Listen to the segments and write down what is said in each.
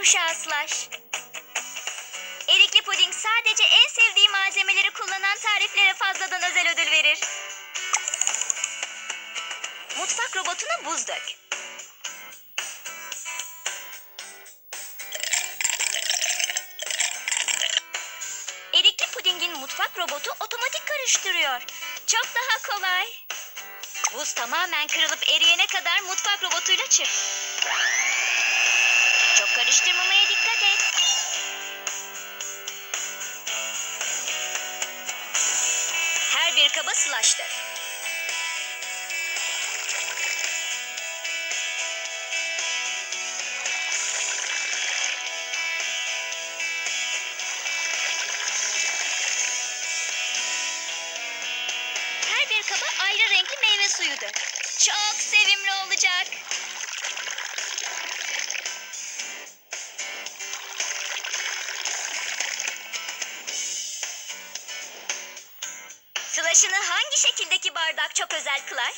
kuşağı Slash. Erikli puding sadece en sevdiği malzemeleri kullanan tariflere fazladan özel ödül verir. Mutfak robotuna buz dök. Erikli pudingin mutfak robotu otomatik karıştırıyor. Çok daha kolay. Buz tamamen kırılıp eriyene kadar mutfak robotuyla çırp. Çok karıştırmamaya dikkat et. Her bir kaba slaştır. Her bir kaba ayrı renkli meyve suyu dök. Çok sevimli olacak. Sılaşını hangi şekildeki bardak çok özel kılar?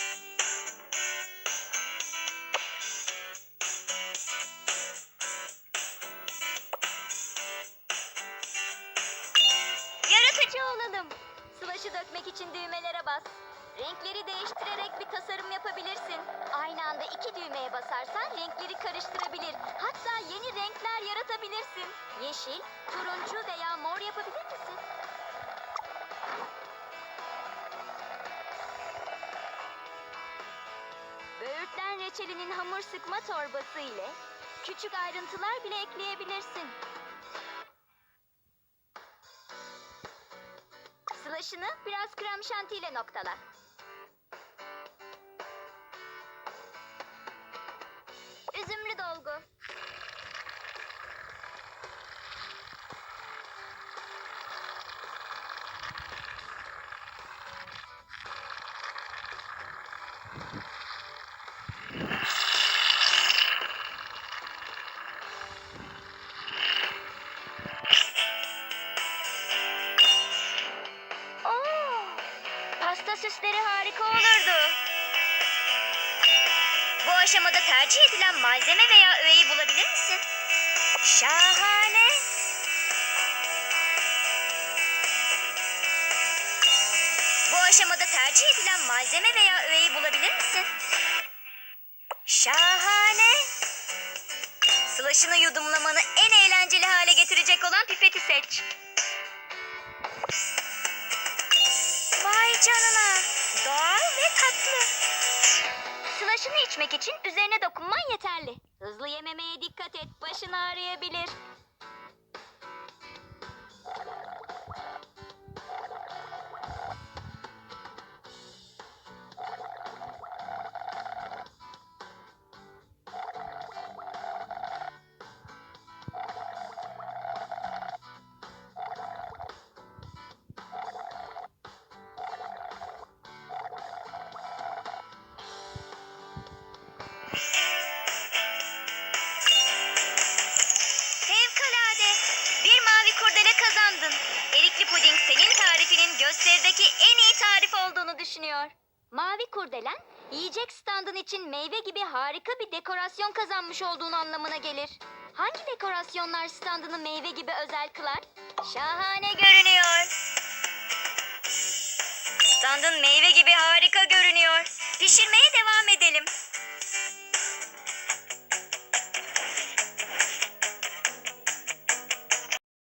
Yaratıcı olalım. Sıvaşı dökmek için düğmelere bas. Renkleri değiştirerek bir tasarım yapabilirsin. Aynı anda iki düğmeye basarsan renkleri karıştırabilir. Hatta yeni renkler yaratabilirsin. Yeşil, turuncu veya mor yapabilir misin? Reçelinin hamur sıkma torbası ile küçük ayrıntılar bile ekleyebilirsin. Slaşını biraz krem şantiyle noktala. Üzümlü dolgu. Süsleri harika olurdu. Bu aşamada tercih edilen malzeme veya öğeyi bulabilir misin? Şahane. Bu aşamada tercih edilen malzeme veya öğeyi bulabilir misin? Şahane. Slaşını yudumlamanı en eğlenceli hale getirecek olan pipeti seç. Canına. Doğal ve tatlı. Slaşını içmek için üzerine dokunman yeterli. Hızlı yememeye dikkat et. Başın ağrıyabilir. Kazandın. Erikli puding senin tarifinin gösterideki en iyi tarif olduğunu düşünüyor. Mavi kurdelen, yiyecek standın için meyve gibi harika bir dekorasyon kazanmış olduğunu anlamına gelir. Hangi dekorasyonlar standını meyve gibi özel kılar? Şahane görünüyor. Standın meyve gibi harika görünüyor. Pişirmeye devam edelim.